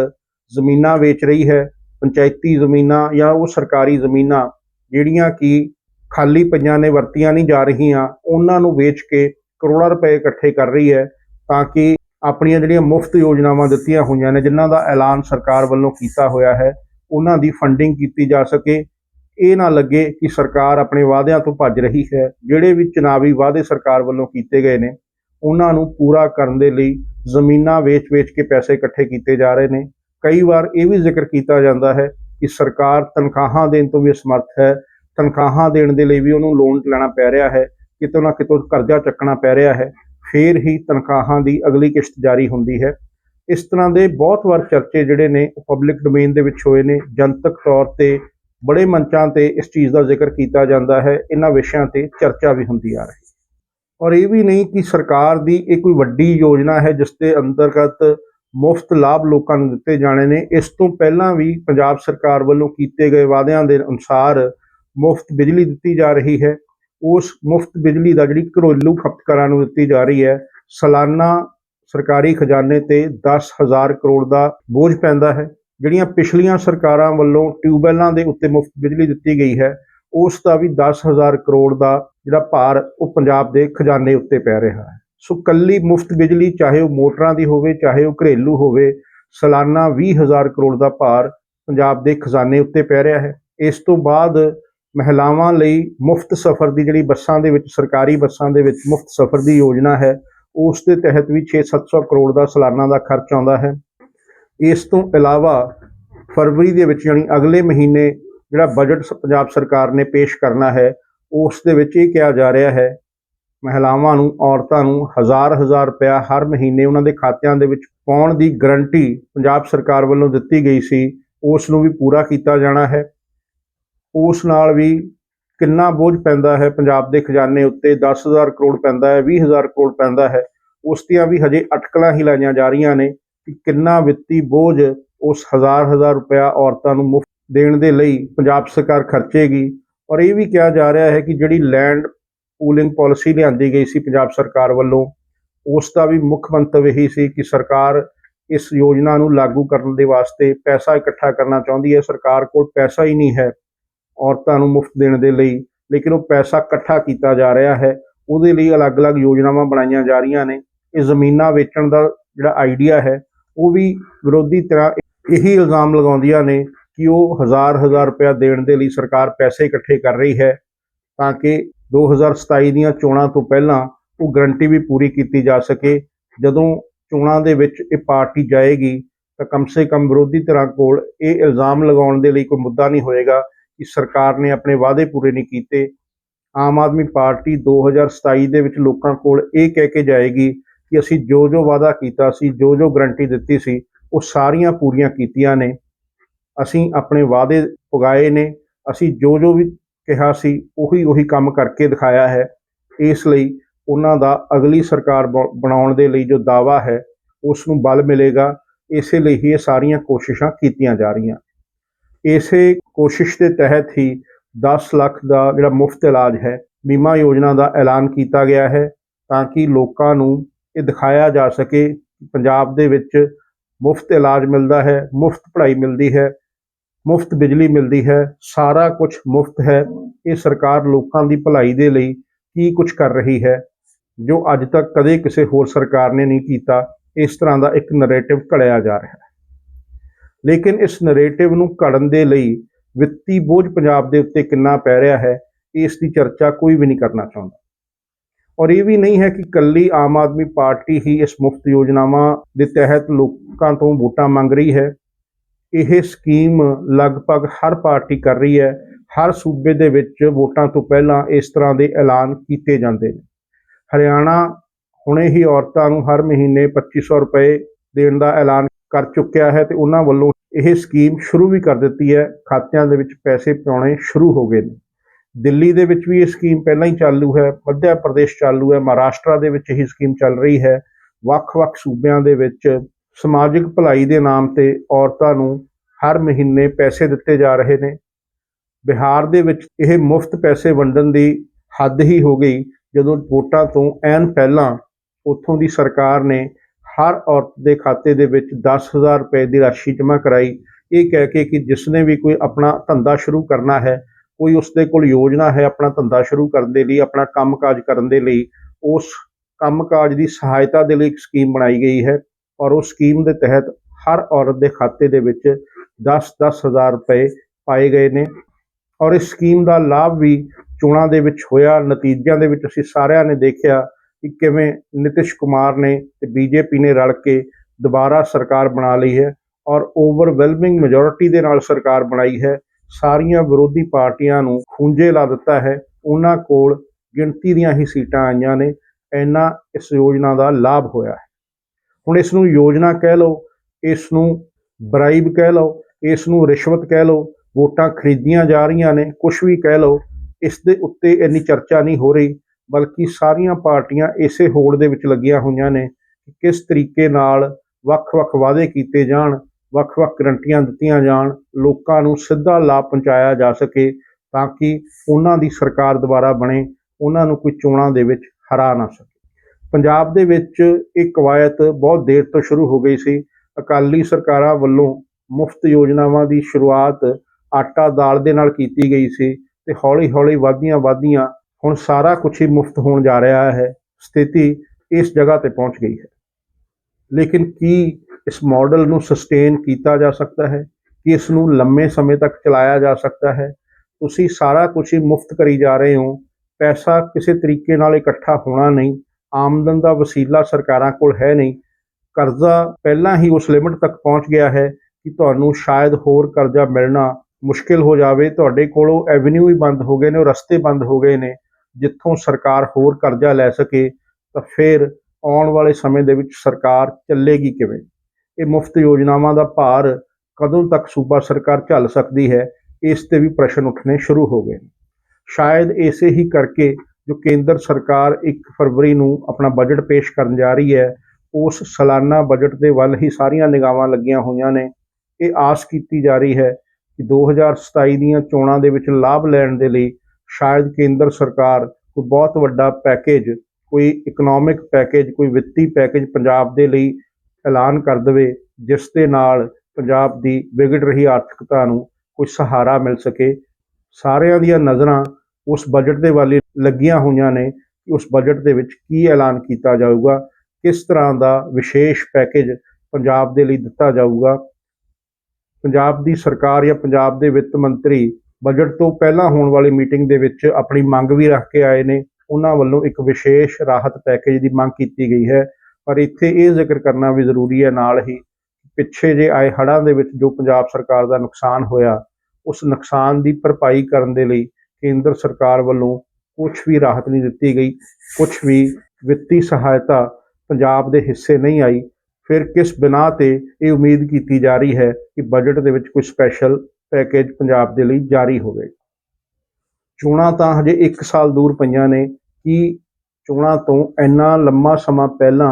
ਜ਼ਮੀਨਾਂ ਵੇਚ ਰਹੀ ਹੈ, ਪੰਚਾਇਤੀ ਜ਼ਮੀਨਾਂ ਜਾਂ ਉਹ ਸਰਕਾਰੀ ਜ਼ਮੀਨਾਂ ਜਿਹੜੀਆਂ ਕਿ ਖਾਲੀ ਪਈਆਂ ਨੇ, ਵਰਤੀਆਂ ਨਹੀਂ ਜਾ ਰਹੀਆਂ, ਉਹਨਾਂ ਨੂੰ ਵੇਚ ਕੇ ਕਰੋੜਾਂ ਰੁਪਏ ਇਕੱਠੇ ਕਰ ਰਹੀ ਹੈ ਤਾਂ ਕਿ ਆਪਣੀਆਂ ਜਿਹੜੀਆਂ ਮੁਫਤ ਯੋਜਨਾਵਾਂ ਦਿੱਤੀਆਂ ਹੋਈਆਂ ਨੇ, ਜਿਨ੍ਹਾਂ ਦਾ ਐਲਾਨ ਸਰਕਾਰ ਵੱਲੋਂ ਕੀਤਾ ਹੋਇਆ ਹੈ, ਉਹਨਾਂ ਦੀ ਫੰਡਿੰਗ ਕੀਤੀ ਜਾ ਸਕੇ। ਇਹ ਨਾ ਲੱਗੇ ਕਿ ਸਰਕਾਰ ਆਪਣੇ ਵਾਅਦਿਆਂ ਤੋਂ ਭੱਜ ਰਹੀ ਹੈ। ਜਿਹੜੇ ਵੀ ਚੁਣਾਵੀ ਵਾਅਦੇ ਸਰਕਾਰ ਵੱਲੋਂ ਕੀਤੇ ਗਏ ਨੇ, ਉਹਨਾਂ ਨੂੰ ਪੂਰਾ ਕਰਨ ਦੇ ਲਈ ਜ਼ਮੀਨਾਂ ਵੇਚ-ਵੇਚ ਕੇ ਪੈਸੇ ਇਕੱਠੇ ਕੀਤੇ ਜਾ ਰਹੇ ਨੇ। ਕਈ ਵਾਰ ਇਹ ਵੀ ਜ਼ਿਕਰ ਕੀਤਾ ਜਾਂਦਾ ਹੈ ਕਿ ਸਰਕਾਰ ਤਨਖਾਹਾਂ ਦੇਣ ਤੋਂ ਵੀ ਅਸਮਰਥ ਹੈ। ਤਨਖਾਹਾਂ ਦੇਣ ਦੇ ਲਈ ਵੀ ਉਹਨੂੰ ਲੋਨ ਲੈਣਾ ਪੈ ਰਿਹਾ ਹੈ, ਕਿਤੋਂ ਨਾ ਕਿਤੋਂ ਕਰਜ਼ਾ ਚੱਕਣਾ ਪੈ ਰਿਹਾ ਹੈ। ਫਿਰ ਹੀ ਤਨਖਾਹਾਂ ਦੀ ਅਗਲੀ ਕਿਸ਼ਤ ਜਾਰੀ ਹੁੰਦੀ ਹੈ। ਇਸ ਤਰ੍ਹਾਂ ਦੇ ਬਹੁਤ ਵਾਰ ਚਰਚੇ ਜਿਹੜੇ ਨੇ ਪਬਲਿਕ ਡੋਮੇਨ ਦੇ ਵਿੱਚ ਹੋਏ ਨੇ। ਜਨਤਕ ਤੌਰ ਤੇ ਬੜੇ ਮੰਚਾਂ ਤੇ ਇਸ ਚੀਜ਼ ਦਾ ਜ਼ਿਕਰ ਕੀਤਾ ਜਾਂਦਾ ਹੈ। ਇਹਨਾਂ ਵਿਸ਼ਿਆਂ ਤੇ ਚਰਚਾ ਵੀ ਹੁੰਦੀ ਆ ਰਹੀ। ਔਰ ਇਹ ਵੀ ਨਹੀਂ ਕਿ ਸਰਕਾਰ ਦੀ ਇਹ ਕੋਈ ਵੱਡੀ ਯੋਜਨਾ ਹੈ, ਜਿਸ ਦੇ ਅੰਤਰਗਤ ਮੁਫਤ ਲਾਭ ਲੋਕਾਂ ਨੂੰ ਦਿੱਤੇ ਜਾਣੇ ਨੇ। ਇਸ ਤੋਂ ਪਹਿਲਾਂ ਵੀ ਪੰਜਾਬ ਸਰਕਾਰ ਵੱਲੋਂ ਕੀਤੇ ਗਏ ਵਾਅਦਿਆਂ ਦੇ ਅਨੁਸਾਰ ਮੁਫਤ ਬਿਜਲੀ ਦਿੱਤੀ ਜਾ ਰਹੀ ਹੈ। ਉਸ ਮੁਫਤ ਬਿਜਲੀ ਦਾ ਜਿਹੜੀ ਘਰੇਲੂ ਖਪਤਕਾਰਾਂ ਨੂੰ ਦਿੱਤੀ ਜਾ ਰਹੀ ਹੈ, ਸਾਲਾਨਾ ਸਰਕਾਰੀ ਖਜ਼ਾਨੇ ਤੇ 10000 ਕਰੋੜ ਦਾ ਬੋਝ ਪੈਂਦਾ ਹੈ। ਜਿਹੜੀਆਂ ਪਿਛਲੀਆਂ ਸਰਕਾਰਾਂ ਵੱਲੋਂ ਟਿਊਬਵੈੱਲਾਂ ਦੇ ਉੱਤੇ ਮੁਫਤ ਬਿਜਲੀ ਦਿੱਤੀ ਗਈ ਹੈ, ਉਸ ਦਾ ਵੀ 10000 ਕਰੋੜ ਦਾ ਜਿਹੜਾ ਭਾਰ ਉਹ ਪੰਜਾਬ ਦੇ ਖਜ਼ਾਨੇ ਉੱਤੇ ਪੈ ਰਿਹਾ ਹੈ। ਸੋ ਕੱਲੀ ਮੁਫਤ ਬਿਜਲੀ ਚਾਹੇ ਉਹ ਮੋਟਰਾਂ ਦੀ ਹੋਵੇ, ਚਾਹੇ ਉਹ ਘਰੇਲੂ ਹੋਵੇ, ਸਾਲਾਨਾ 20000 ਕਰੋੜ ਦਾ ਭਾਰ ਪੰਜਾਬ ਦੇ ਖਜ਼ਾਨੇ ਉੱਤੇ ਪੈ ਰਿਹਾ ਹੈ। ਇਸ ਤੋਂ ਬਾਅਦ ਮਹਿਲਾਵਾਂ ਲਈ ਮੁਫਤ ਸਫ਼ਰ ਦੀ ਜਿਹੜੀ ਬੱਸਾਂ ਦੇ ਵਿੱਚ, ਸਰਕਾਰੀ ਬੱਸਾਂ ਦੇ ਵਿੱਚ ਮੁਫਤ ਸਫ਼ਰ ਦੀ ਯੋਜਨਾ ਹੈ, ਉਸ ਦੇ ਤਹਿਤ ਵੀ 6-700 ਕਰੋੜ ਦਾ ਸਾਲਾਨਾ ਦਾ ਖਰਚ ਆਉਂਦਾ ਹੈ। ਇਸ ਤੋਂ ਇਲਾਵਾ ਫਰਵਰੀ ਦੇ ਵਿੱਚ ਯਾਨੀ ਅਗਲੇ ਮਹੀਨੇ ਜਿਹੜਾ ਬਜਟ ਸ- ਪੰਜਾਬ ਸਰਕਾਰ ਨੇ ਪੇਸ਼ ਕਰਨਾ ਹੈ, ਉਸ ਦੇ ਵਿੱਚ ਇਹ ਕਿਹਾ ਜਾ ਰਿਹਾ ਹੈ, ਮਹਿਲਾਵਾਂ ਨੂੰ, ਔਰਤਾਂ ਨੂੰ ਹਜ਼ਾਰ ਹਜ਼ਾਰ ਰੁਪਇਆ ਹਰ ਮਹੀਨੇ ਉਹਨਾਂ ਦੇ ਖਾਤਿਆਂ ਦੇ ਵਿੱਚ ਪਾਉਣ ਦੀ ਗਰੰਟੀ ਪੰਜਾਬ ਸਰਕਾਰ ਵੱਲੋਂ ਦਿੱਤੀ ਗਈ ਸੀ, ਉਸ ਨੂੰ ਵੀ ਪੂਰਾ ਕੀਤਾ ਜਾਣਾ ਹੈ। ਉਸ ਨਾਲ ਵੀ ਕਿੰਨਾ ਬੋਝ ਪੈਂਦਾ ਹੈ? ਪੰਜਾਬ ਦੇ ਖਜ਼ਾਨੇ ਉੱਤੇ 10000 ਕਰੋੜ ਪੈਂਦਾ ਹੈ 20000 ਕਰੋੜ ਪੈਂਦਾ ਹੈ। ਉਸ ਦੀਆਂ ਵੀ ਹਜੇ ਅਟਕਲਾਂ ਹੀ ਲਾਈਆਂ ਜਾ ਰਹੀਆਂ ਨੇ ਕਿ ਕਿੰਨਾ ਵਿੱਤੀ ਬੋਝ ਉਸ ਹਜ਼ਾਰ ਹਜ਼ਾਰ ਰੁਪਇਆ ਔਰਤਾਂ ਨੂੰ ਮੁਫਤ ਦੇਣ ਦੇ ਲਈ ਪੰਜਾਬ ਸਰਕਾਰ ਖਰਚੇਗੀ। ਔਰ ਇਹ ਵੀ ਕਿਹਾ ਜਾ ਰਿਹਾ ਹੈ ਕਿ ਜਿਹੜੀ ਲੈਂਡ ਪੂਲਿੰਗ ਪਾਲਿਸੀ ਲਿਆਂਦੀ ਗਈ ਸੀ ਪੰਜਾਬ ਸਰਕਾਰ ਵੱਲੋਂ, ਉਸ ਦਾ ਵੀ ਮੁੱਖ ਮੰਤਵ ਇਹੀ ਸੀ ਕਿ ਸਰਕਾਰ ਇਸ ਯੋਜਨਾ ਨੂੰ ਲਾਗੂ ਕਰਨ ਦੇ ਵਾਸਤੇ ਪੈਸਾ ਇਕੱਠਾ ਕਰਨਾ ਚਾਹੁੰਦੀ ਹੈ। ਸਰਕਾਰ ਕੋਲ ਪੈਸਾ ਹੀ ਨਹੀਂ ਹੈ। ਔਰਤਾਂ ਨੂੰ ਮੁਫਤ ਦੇਣ ਦੇ ਲਈ, ਲੇਕਿਨ ਉਹ ਪੈਸਾ ਇਕੱਠਾ ਕੀਤਾ ਜਾ ਰਿਹਾ ਹੈ, ਉਹਦੇ ਲਈ ਅਲੱਗ-ਅਲੱਗ ਯੋਜਨਾਵਾਂ ਬਣਾਈਆਂ ਜਾ ਰਹੀਆਂ ਨੇ। ਇਹ ਜ਼ਮੀਨਾਂ ਵੇਚਣ ਦਾ ਜਿਹੜਾ ਆਈਡੀਆ ਹੈ, ਉਹ ਵੀ ਵਿਰੋਧੀ ਤਰ੍ਹਾਂ ਇਹੀ ਇਲਜ਼ਾਮ ਲਗਾਉਂਦੀਆਂ ਨੇ ਕਿ ਉਹ ਹਜ਼ਾਰ ਹਜ਼ਾਰ ਰੁਪਇਆ ਦੇਣ ਦੇ ਲਈ ਸਰਕਾਰ ਪੈਸੇ ਇਕੱਠੇ ਕਰ ਰਹੀ ਹੈ, ਤਾਂ ਕਿ 2027 ਦੀਆਂ ਚੋਣਾਂ ਤੋਂ ਪਹਿਲਾਂ ਉਹ ਗਰੰਟੀ ਵੀ ਪੂਰੀ ਕੀਤੀ ਜਾ ਸਕੇ। ਜਦੋਂ ਚੋਣਾਂ ਦੇ ਵਿੱਚ ਇਹ ਪਾਰਟੀ ਜਾਏਗੀ, ਤਾਂ ਕਮ ਸੇ ਕਮ ਵਿਰੋਧੀ ਧਿਰਾਂ ਕੋਲ ਇਹ ਇਲਜ਼ਾਮ ਲਗਾਉਣ ਦੇ ਲਈ ਕੋਈ ਮੁੱਦਾ ਨਹੀਂ ਹੋਏਗਾ ਕਿ ਸਰਕਾਰ ਨੇ ਆਪਣੇ ਵਾਅਦੇ ਪੂਰੇ ਨਹੀਂ ਕੀਤੇ। ਆਮ ਆਦਮੀ ਪਾਰਟੀ 2027 ਦੇ ਵਿੱਚ ਲੋਕਾਂ ਕੋਲ ਇਹ ਕਹਿ ਕੇ ਜਾਏਗੀ ਕਿ ਅਸੀਂ ਜੋ ਜੋ ਵਾਅਦਾ ਕੀਤਾ ਸੀ ਜੋ ਜੋ ਗਰੰਟੀ ਦਿੱਤੀ ਸੀ, ਉਹ ਸਾਰੀਆਂ ਪੂਰੀਆਂ ਕੀਤੀਆਂ ਨੇ। ਅਸੀਂ ਆਪਣੇ ਵਾਅਦੇ ਪੁਗਾਏ ਨੇ। ਅਸੀਂ ਜੋ ਜੋ ਵੀ ਕਿਹਾ ਸੀ ਉਹੀ ਉਹੀ ਕੰਮ ਕਰਕੇ ਦਿਖਾਇਆ ਹੈ। ਇਸ ਲਈ ਉਹਨਾਂ ਦਾ ਅਗਲੀ ਸਰਕਾਰ ਬ- ਬਣਾਉਣ ਦੇ ਲਈ ਜੋ ਦਾਵਾ ਹੈ, ਉਸ ਨੂੰ ਬਲ ਮਿਲੇਗਾ। ਇਸੇ ਲਈ ਹੀ ਇਹ ਸਾਰੀਆਂ ਕੋਸ਼ਿਸ਼ਾਂ ਕੀਤੀਆਂ ਜਾ ਰਹੀਆਂ। ਇਸੇ ਕੋਸ਼ਿਸ਼ ਦੇ ਤਹਿਤ ਹੀ 10 ਲੱਖ ਦਾ ਜਿਹੜਾ ਮੁਫਤ ਇਲਾਜ ਹੈ, ਬੀਮਾ ਯੋਜਨਾ ਦਾ ਐਲਾਨ ਕੀਤਾ ਗਿਆ ਹੈ ਤਾਂ ਕਿ ਲੋਕਾਂ ਨੂੰ ਇਹ ਦਿਖਾਇਆ ਜਾ ਸਕੇ ਪੰਜਾਬ ਦੇ ਵਿੱਚ ਮੁਫਤ ਇਲਾਜ ਮਿਲਦਾ ਹੈ, ਮੁਫਤ ਪੜ੍ਹਾਈ ਮਿਲਦੀ ਹੈ, ਮੁਫਤ ਬਿਜਲੀ ਮਿਲਦੀ ਹੈ, ਸਾਰਾ ਕੁਝ ਮੁਫਤ ਹੈ। ਇਹ ਸਰਕਾਰ ਲੋਕਾਂ ਦੀ ਭਲਾਈ ਦੇ ਲਈ ਕੀ ਕੁਝ ਕਰ ਰਹੀ ਹੈ, ਜੋ ਅੱਜ ਤੱਕ ਕਦੇ ਕਿਸੇ ਹੋਰ ਸਰਕਾਰ ਨੇ ਨਹੀਂ ਕੀਤਾ, ਇਸ ਤਰ੍ਹਾਂ ਦਾ ਇੱਕ ਨੈਰੇਟਿਵ ਘੜਿਆ ਜਾ ਰਿਹਾ ਹੈ। ਲੇਕਿਨ ਇਸ ਨੈਰੇਟਿਵ ਨੂੰ ਘੜਨ ਦੇ ਲਈ ਵਿੱਤੀ ਬੋਝ ਪੰਜਾਬ ਦੇ ਉੱਤੇ ਕਿੰਨਾ ਪੈ ਰਿਹਾ ਹੈ, ਇਸ ਦੀ ਚਰਚਾ ਕੋਈ ਵੀ ਨਹੀਂ ਕਰਨਾ ਚਾਹੁੰਦਾ। ਔਰ ਇਹ ਵੀ ਨਹੀਂ ਹੈ ਕਿ ਕੱਲੀ ਆਮ ਆਦਮੀ ਪਾਰਟੀ ਹੀ ਇਸ ਮੁਫਤ ਯੋਜਨਾਵਾਂ ਦੇ ਤਹਿਤ ਲੋਕਾਂ ਤੋਂ ਵੋਟਾਂ ਮੰਗ ਰਹੀ ਹੈ। ਇਹ ਸਕੀਮ ਲਗਭਗ ਹਰ ਪਾਰਟੀ ਕਰ ਰਹੀ ਹੈ। ਹਰ ਸੂਬੇ ਦੇ ਵਿੱਚ ਵੋਟਾਂ ਤੋਂ ਪਹਿਲਾਂ ਇਸ ਤਰ੍ਹਾਂ ਦੇ ਐਲਾਨ ਕੀਤੇ ਜਾਂਦੇ ਨੇ। ਹਰਿਆਣਾ ਹੁਣੇ ਹੀ ਔਰਤਾਂ ਨੂੰ ਹਰ ਮਹੀਨੇ 2500 ਰੁਪਏ ਦੇਣ ਦਾ ਐਲਾਨ ਕਰ ਚੁੱਕਿਆ ਹੈ ਤੇ ਉਹਨਾਂ ਵੱਲੋਂ ਇਹ ਸਕੀਮ ਸ਼ੁਰੂ ਵੀ ਕਰ ਦਿੱਤੀ ਹੈ। ਖਾਤਿਆਂ ਦੇ ਵਿੱਚ ਪੈਸੇ ਪਾਉਣੇ ਸ਼ੁਰੂ ਹੋ ਗਏ ਨੇ। ਦਿੱਲੀ ਦੇ ਵਿੱਚ ਵੀ ਇਹ ਸਕੀਮ ਪਹਿਲਾਂ ਹੀ ਚਾਲੂ ਹੈ। ਮੱਧ ਪ੍ਰਦੇਸ਼ ਚਾਲੂ ਹੈ। ਮਹਾਰਾਸ਼ਟਰ ਦੇ ਵਿੱਚ ਇਹ ਸਕੀਮ ਚੱਲ ਰਹੀ ਹੈ। ਵੱਖ-ਵੱਖ ਸੂਬਿਆਂ ਦੇ ਵਿੱਚ ਸਮਾਜਿਕ ਭਲਾਈ ਦੇ ਨਾਮ ਤੇ ਔਰਤਾਂ ਨੂੰ ਹਰ ਮਹੀਨੇ ਪੈਸੇ ਦਿੱਤੇ ਜਾ ਰਹੇ ਨੇ। ਬਿਹਾਰ ਦੇ ਵਿੱਚ ਇਹ ਮੁਫਤ ਪੈਸੇ ਵੰਡਣ ਦੀ ਹੱਦ ਹੀ ਹੋ ਗਈ ਜਦੋਂ ਵੋਟਾਂ ਤੋਂ ਐਨ ਪਹਿਲਾਂ ਉੱਥੋਂ ਦੀ ਸਰਕਾਰ ਨੇ ਹਰ ਔਰਤ ਦੇ ਖਾਤੇ ਦੇ ਵਿੱਚ 10000 ਰੁਪਏ ਦੀ ਰਾਸ਼ੀ ਜਮ੍ਹਾਂ ਕਰਾਈ। ਇਹ ਕਹਿ ਕੇ ਕਿ ਜਿਸ ਨੇ ਵੀ ਕੋਈ ਆਪਣਾ ਧੰਦਾ ਸ਼ੁਰੂ ਕਰਨਾ ਹੈ, ਕੋਈ ਉਸਦੇ ਕੋਲ ਯੋਜਨਾ ਹੈ ਆਪਣਾ ਧੰਦਾ ਸ਼ੁਰੂ ਕਰਨ ਦੇ ਲਈ, ਆਪਣਾ ਕੰਮਕਾਜ ਕਰਨ ਦੇ ਲਈ, ਉਸ ਕੰਮਕਾਜ ਦੀ ਸਹਾਇਤਾ ਦੇ ਲਈ ਇੱਕ ਸਕੀਮ ਬਣਾਈ ਗਈ ਹੈ ਔਰ ਉਸ ਸਕੀਮ ਦੇ ਤਹਿਤ ਹਰ ਔਰਤ ਦੇ ਖਾਤੇ ਦੇ ਵਿੱਚ 10-10 ਹਜ਼ਾਰ ਰੁਪਏ ਪਾਏ ਗਏ ਨੇ ਔਰ ਇਸ ਸਕੀਮ ਦਾ ਲਾਭ ਵੀ ਚੋਣਾਂ ਦੇ ਵਿੱਚ ਹੋਇਆ। ਨਤੀਜਿਆਂ ਦੇ ਵਿੱਚ ਅਸੀਂ ਸਾਰਿਆਂ ਨੇ ਦੇਖਿਆ ਕਿ ਕਿਵੇਂ ਨਿਤਿਸ਼ ਕੁਮਾਰ ਨੇ ਤੇ ਬੀਜੇਪੀ ਨੇ ਰਲ ਕੇ ਦੁਬਾਰਾ ਸਰਕਾਰ ਬਣਾ ਲਈ ਹੈ ਔਰ ਓਵਰਵੈਲਮਿੰਗ ਮੈਜੋਰਿਟੀ ਦੇ ਨਾਲ ਸਰਕਾਰ ਬਣਾਈ ਹੈ। ਸਾਰੀਆਂ ਵਿਰੋਧੀ ਪਾਰਟੀਆਂ ਨੂੰ ਖੂੰਜੇ ਲਾ ਦਿੱਤਾ ਹੈ। ਉਹਨਾਂ ਕੋਲ ਗਿਣਤੀ ਦੀਆਂ ਹੀ ਸੀਟਾਂ ਆਈਆਂ ਨੇ। ਇੰਨਾ ਇਸ ਯੋਜਨਾ ਦਾ ਲਾਭ ਹੋਇਆ ਹੈ। ਹੁਣ ਇਸ ਨੂੰ ਯੋਜਨਾ ਕਹਿ ਲਓ, ਇਸ ਨੂੰ ਬਰਾਈਬ ਕਹਿ ਲਓ, ਇਸ ਨੂੰ ਰਿਸ਼ਵਤ ਕਹਿ ਲਓ, ਵੋਟਾਂ ਖਰੀਦੀਆਂ ਜਾ ਰਹੀਆਂ ਨੇ ਕੁਝ ਵੀ ਕਹਿ ਲਓ, ਇਸ ਦੇ ਉੱਤੇ ਇੰਨੀ ਚਰਚਾ ਨਹੀਂ ਹੋ ਰਹੀ। ਬਲਕਿ ਸਾਰੀਆਂ ਪਾਰਟੀਆਂ ਇਸੇ ਹੋੜ ਦੇ ਵਿੱਚ ਲੱਗੀਆਂ ਹੋਈਆਂ ਨੇ ਕਿ ਕਿਸ ਤਰੀਕੇ ਨਾਲ ਵੱਖ-ਵੱਖ ਵਾਅਦੇ ਕੀਤੇ ਜਾਣ ਵੱਖ-ਵੱਖ ਗਰੰਟੀਆਂ ਦਿੱਤੀਆਂ ਜਾਣ, ਲੋਕਾਂ ਨੂੰ ਸਿੱਧਾ ਲਾਭ ਪਹੁੰਚਾਇਆ ਜਾ ਸਕੇ ਤਾਂ ਕਿ ਉਹਨਾਂ ਦੀ ਸਰਕਾਰ ਦੁਆਰਾ ਬਣੇ, ਉਹਨਾਂ ਨੂੰ ਕੋਈ ਚੋਣਾਂ ਦੇ ਵਿੱਚ ਹਰਾ ਨਾ ਸਕੇ। ਪੰਜਾਬ ਦੇ ਵਿੱਚ ਇਹ ਕਵਾਇਤ ਬਹੁਤ ਦੇਰ ਤੋਂ ਸ਼ੁਰੂ ਹੋ ਗਈ ਸੀ। ਅਕਾਲੀ ਸਰਕਾਰਾਂ ਵੱਲੋਂ ਮੁਫਤ ਯੋਜਨਾਵਾਂ ਦੀ ਸ਼ੁਰੂਆਤ ਆਟਾ ਦਾਲ ਦੇ ਨਾਲ ਕੀਤੀ ਗਈ ਸੀ ਤੇ ਹੌਲੀ-ਹੌਲੀ ਵਧਦੀਆਂ ਵਧਦੀਆਂ ਹੁਣ ਸਾਰਾ ਕੁਝ ਹੀ ਮੁਫਤ ਹੋਣ ਜਾ ਰਿਹਾ ਹੈ, ਸਥਿਤੀ ਇਸ ਜਗ੍ਹਾ ਤੇ ਪਹੁੰਚ ਗਈ ਹੈ। ਲੇਕਿਨ ਕੀ ਇਸ ਮਾਡਲ ਨੂੰ ਸਸਟੇਨ ਕੀਤਾ ਜਾ ਸਕਦਾ ਹੈ? ਕਿ ਇਸ ਨੂੰ ਲੰਮੇ ਸਮੇਂ ਤੱਕ ਚਲਾਇਆ ਜਾ ਸਕਦਾ ਹੈ? ਤੁਸੀਂ ਸਾਰਾ ਕੁਝ ਹੀ ਮੁਫਤ ਕਰੀ ਜਾ ਰਹੇ ਹੋ। ਪੈਸਾ ਕਿਸੇ ਤਰੀਕੇ ਨਾਲ ਇਕੱਠਾ ਹੋਣਾ ਨਹੀਂ, ਆਮਦਨ ਦਾ ਵਸੀਲਾ ਸਰਕਾਰਾਂ ਕੋਲ ਹੈ ਨਹੀਂ। ਕਰਜ਼ਾ ਪਹਿਲਾਂ ਹੀ ਉਸ ਲਿਮਟ ਤੱਕ ਪਹੁੰਚ ਗਿਆ ਹੈ ਕਿ ਤੁਹਾਨੂੰ ਸ਼ਾਇਦ ਹੋਰ ਕਰਜ਼ਾ ਮਿਲਣਾ ਮੁਸ਼ਕਿਲ ਹੋ ਜਾਵੇ। ਤੁਹਾਡੇ ਕੋਲੋਂ ਐਵਨਿਊ ਹੀ ਬੰਦ ਹੋ ਗਏ ਨੇ, ਉਹ ਰਸਤੇ ਬੰਦ ਹੋ ਗਏ ਨੇ। ਜਿੱਥੋਂ ਸਰਕਾਰ ਹੋਰ ਕਰਜ਼ਾ ਲੈ ਸਕੇ, ਤਾਂ ਫਿਰ ਆਉਣ ਵਾਲੇ ਸਮੇਂ ਦੇ ਵਿੱਚ ਸਰਕਾਰ ਚੱਲੇਗੀ ਕਿਵੇਂ? ਇਹ ਮੁਫਤ ਯੋਜਨਾਵਾਂ ਦਾ ਭਾਰ ਕਦੋਂ ਤੱਕ ਸੂਬਾ ਸਰਕਾਰ ਝੱਲ ਸਕਦੀ ਹੈ? ਇਸ ਤੇ ਵੀ ਪ੍ਰਸ਼ਨ ਉੱਠਣੇ ਸ਼ੁਰੂ ਹੋ ਗਏ ਨੇ। ਸ਼ਾਇਦ ਇਸੇ ਹੀ ਕਰਕੇ ਜੋ ਕੇਂਦਰ ਸਰਕਾਰ 1 ਫਰਵਰੀ ਨੂੰ ਆਪਣਾ ਬਜਟ ਪੇਸ਼ ਕਰਨ ਜਾ ਰਹੀ ਹੈ, ਉਸ ਸਾਲਾਨਾ ਬਜਟ ਦੇ ਵੱਲ ਹੀ ਸਾਰੀਆਂ ਨਿਗਾਹਾਂ ਲੱਗੀਆਂ ਹੋਈਆਂ ਨੇ। ਇਹ ਆਸ ਕੀਤੀ ਜਾ ਰਹੀ ਹੈ ਕਿ 2027 ਦੀਆਂ ਚੋਣਾਂ ਦੇ ਵਿੱਚ ਲਾਭ ਲੈਣ ਦੇ ਲਈ ਸ਼ਾਇਦ ਕੇਂਦਰ ਸਰਕਾਰ ਕੋਈ ਬਹੁਤ ਵੱਡਾ ਪੈਕੇਜ ਕੋਈ ਇਕਨੋਮਿਕ ਪੈਕੇਜ ਕੋਈ ਵਿੱਤੀ ਪੈਕੇਜ ਪੰਜਾਬ ਦੇ ਲਈ ਐਲਾਨ ਕਰ ਦੇਵੇ, ਜਿਸ ਦੇ ਨਾਲ ਪੰਜਾਬ ਦੀ ਵਿਗੜ ਰਹੀ ਆਰਥਿਕਤਾ ਨੂੰ ਕੋਈ ਸਹਾਰਾ ਮਿਲ ਸਕੇ। ਸਾਰਿਆਂ ਦੀਆਂ ਨਜ਼ਰਾਂ ਉਸ ਬਜਟ ਦੇ ਵੱਲ ਲੱਗੀਆਂ ਹੋਈਆਂ ਨੇ ਕਿ ਉਸ ਬਜਟ ਦੇ ਵਿੱਚ ਕੀ ਐਲਾਨ ਕੀਤਾ ਜਾਊਗਾ, ਕਿਸ ਤਰ੍ਹਾਂ ਦਾ ਵਿਸ਼ੇਸ਼ ਪੈਕੇਜ ਪੰਜਾਬ ਦੇ ਲਈ ਦਿੱਤਾ ਜਾਊਗਾ। ਪੰਜਾਬ ਦੀ ਸਰਕਾਰ ਜਾਂ ਪੰਜਾਬ ਦੇ ਵਿੱਤ ਮੰਤਰੀ ਬਜਟ ਤੋਂ ਪਹਿਲਾਂ ਹੋਣ ਵਾਲੀ ਮੀਟਿੰਗ ਦੇ ਵਿੱਚ ਆਪਣੀ ਮੰਗ ਵੀ ਰੱਖ ਕੇ ਆਏ ਨੇ। ਉਹਨਾਂ ਵੱਲੋਂ ਇੱਕ ਵਿਸ਼ੇਸ਼ ਰਾਹਤ ਪੈਕੇਜ ਦੀ ਮੰਗ ਕੀਤੀ ਗਈ ਹੈ। ਪਰ ਇੱਥੇ ਇਹ ਜ਼ਿਕਰ ਕਰਨਾ ਵੀ ਜ਼ਰੂਰੀ ਹੈ ਨਾਲ ਹੀ ਪਿੱਛੇ ਜੇ ਆਏ ਹੜ੍ਹਾਂ ਦੇ ਵਿੱਚ ਜੋ ਪੰਜਾਬ ਸਰਕਾਰ ਦਾ ਨੁਕਸਾਨ ਹੋਇਆ, ਉਸ ਨੁਕਸਾਨ ਦੀ ਭਰਪਾਈ ਕਰਨ ਦੇ ਲਈ ਕੇਂਦਰ ਸਰਕਾਰ ਵੱਲੋਂ ਕੁਝ ਵੀ ਰਾਹਤ ਨਹੀਂ ਦਿੱਤੀ ਗਈ। ਕੁਝ ਵੀ ਵਿੱਤੀ ਸਹਾਇਤਾ ਪੰਜਾਬ ਦੇ ਹਿੱਸੇ ਨਹੀਂ ਆਈ। ਫਿਰ ਕਿਸ ਬਿਨਾ ਤੇ ਇਹ ਉਮੀਦ ਕੀਤੀ ਜਾ ਰਹੀ ਹੈ ਕਿ ਬਜਟ ਦੇ ਵਿੱਚ ਕੋਈ ਸਪੈਸ਼ਲ ਪੈਕੇਜ ਪੰਜਾਬ ਦੇ ਲਈ ਜਾਰੀ ਹੋਵੇਗਾ ਚੋਣਾਂ ਤਾਂ ਹਜੇ 1 ਸਾਲ ਦੂਰ ਪਈਆਂ ਨੇ। ਕਿ ਚੋਣਾਂ ਤੋਂ ਇੰਨਾ ਲੰਮਾ ਸਮਾਂ ਪਹਿਲਾਂ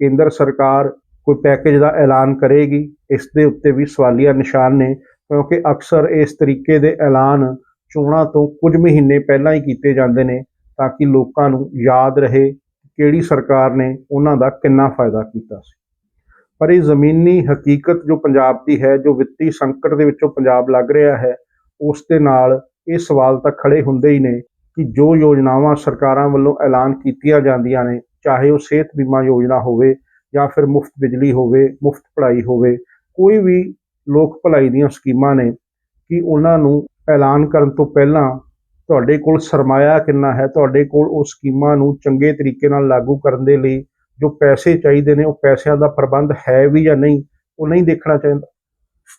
ਕੇਂਦਰ ਸਰਕਾਰ ਕੋਈ ਪੈਕੇਜ ਦਾ ਐਲਾਨ ਕਰੇਗੀ? ਇਸ ਦੇ ਉੱਤੇ ਵੀ ਸਵਾਲੀਆ ਨਿਸ਼ਾਨ ਨੇ, ਕਿਉਂਕਿ ਅਕਸਰ ਇਸ ਤਰੀਕੇ ਦੇ ਐਲਾਨ ਚੋਣਾਂ ਤੋਂ ਕੁਝ ਮਹੀਨੇ ਪਹਿਲਾਂ ਹੀ ਕੀਤੇ ਜਾਂਦੇ ਨੇ, ਤਾਂ ਕਿ ਲੋਕਾਂ ਨੂੰ ਯਾਦ ਰਹੇ ਕਿਹੜੀ ਸਰਕਾਰ ਨੇ ਉਹਨਾਂ ਦਾ ਕਿੰਨਾ ਫਾਇਦਾ ਕੀਤਾ ਸੀ। ਪਰ ਇਹ ਜ਼ਮੀਨੀ ਹਕੀਕਤ ਜੋ ਪੰਜਾਬ ਦੀ ਹੈ, ਜੋ ਵਿੱਤੀ ਸੰਕਟ ਦੇ ਵਿੱਚੋਂ ਪੰਜਾਬ ਲੱਗ ਰਿਹਾ ਹੈ, ਉਸ ਦੇ ਨਾਲ ਇਹ ਸਵਾਲ ਤਾਂ ਖੜੇ ਹੁੰਦੇ ਹੀ ਨੇ ਕਿ ਜੋ ਯੋਜਨਾਵਾਂ ਸਰਕਾਰਾਂ ਵੱਲੋਂ ਐਲਾਨ ਕੀਤੀਆਂ ਜਾਂਦੀਆਂ ਨੇ, ਚਾਹੇ ਉਹ ਸਿਹਤ ਬੀਮਾ ਯੋਜਨਾ ਹੋਵੇ ਜਾਂ ਫਿਰ ਮੁਫਤ ਬਿਜਲੀ ਹੋਵੇ, ਮੁਫਤ ਪੜ੍ਹਾਈ ਹੋਵੇ, ਕੋਈ ਵੀ ਲੋਕ ਭਲਾਈ ਦੀਆਂ ਸਕੀਮਾਂ ਨੇ, ਕਿ ਉਹਨਾਂ ਨੂੰ ਐਲਾਨ ਕਰਨ ਤੋਂ ਪਹਿਲਾਂ ਤੁਹਾਡੇ ਕੋਲ ਸਰਮਾਇਆ ਕਿੰਨਾ ਹੈ, ਤੁਹਾਡੇ ਕੋਲ ਉਹ ਸਕੀਮਾਂ ਨੂੰ ਚੰਗੇ ਤਰੀਕੇ ਨਾਲ ਲਾਗੂ ਕਰਨ ਦੇ ਲਈ ਜੋ ਪੈਸੇ ਚਾਹੀਦੇ ਨੇ, ਉਹ ਪੈਸਿਆਂ ਦਾ ਪ੍ਰਬੰਧ ਹੈ ਵੀ ਜਾਂ ਨਹੀਂ, ਉਹ ਨਹੀਂ ਦੇਖਣਾ ਚਾਹੀਦਾ।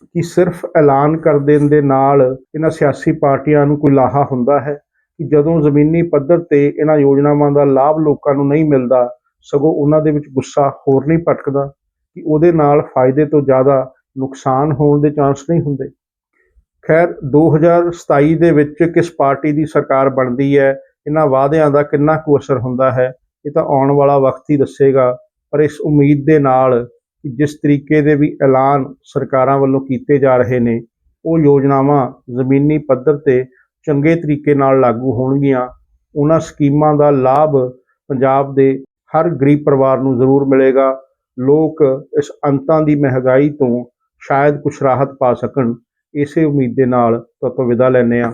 ਕਿ ਸਿਰਫ ਐਲਾਨ ਕਰ ਦੇਣ ਦੇ ਨਾਲ ਇਹਨਾਂ ਸਿਆਸੀ ਪਾਰਟੀਆਂ ਨੂੰ ਕੋਈ ਲਾਹਾ ਹੁੰਦਾ ਹੈ ਕਿ ਜਦੋਂ ਜ਼ਮੀਨੀ ਪੱਧਰ ਤੇ ਇਹਨਾਂ ਯੋਜਨਾਵਾਂ ਦਾ ਲਾਭ ਲੋਕਾਂ ਨੂੰ ਨਹੀਂ ਮਿਲਦਾ, ਸਗੋਂ ਉਹਨਾਂ ਦੇ ਵਿੱਚ ਗੁੱਸਾ ਹੋਰ ਨਹੀਂ ਭਟਕਦਾ ਕਿ ਉਹਦੇ ਨਾਲ ਫਾਇਦੇ ਤੋਂ ਜ਼ਿਆਦਾ ਨੁਕਸਾਨ ਹੋਣ ਦੇ ਚਾਂਸ ਨਹੀਂ ਹੁੰਦੇ। ਖੈਰ 2027 ਦੇ ਵਿੱਚ ਕਿਸ ਪਾਰਟੀ ਦੀ ਸਰਕਾਰ ਬਣਦੀ ਹੈ, ਇਹਨਾਂ ਵਾਅਦਿਆਂ ਦਾ ਕਿੰਨਾ ਕੁ ਅਸਰ ਹੁੰਦਾ ਹੈ ਇਹ ਤਾਂ ਆਉਣ ਵਾਲਾ ਵਕਤ ਹੀ ਦੱਸੇਗਾ, ਪਰ ਇਸ ਉਮੀਦ ਦੇ ਨਾਲ ਜਿਸ ਤਰੀਕੇ ਦੇ ਵੀ ਐਲਾਨ ਸਰਕਾਰਾਂ ਵੱਲੋਂ ਕੀਤੇ ਜਾ ਰਹੇ ਨੇ, ਉਹ ਯੋਜਨਾਵਾਂ ਜ਼ਮੀਨੀ ਪੱਧਰ ਤੇ ਚੰਗੇ ਤਰੀਕੇ ਨਾਲ ਲਾਗੂ ਹੋਣਗੀਆਂ। ਉਹਨਾਂ ਸਕੀਮਾਂ ਦਾ ਲਾਭ ਪੰਜਾਬ ਦੇ ਹਰ ਗਰੀਬ ਪਰਿਵਾਰ ਨੂੰ ਜ਼ਰੂਰ ਮਿਲੇਗਾ। ਲੋਕ ਇਸ ਅੰਤਾਂ ਦੀ ਮਹਿੰਗਾਈ ਤੋਂ ਸ਼ਾਇਦ ਕੁਝ ਰਾਹਤ ਪਾ ਸਕਣ। ਇਸੇ ਉਮੀਦ ਦੇ ਨਾਲ ਤੁਹਾਤੋਂ ਵਿਦਾ ਲੈਂਦੇ ਹਾਂ।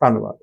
ਧੰਨਵਾਦ।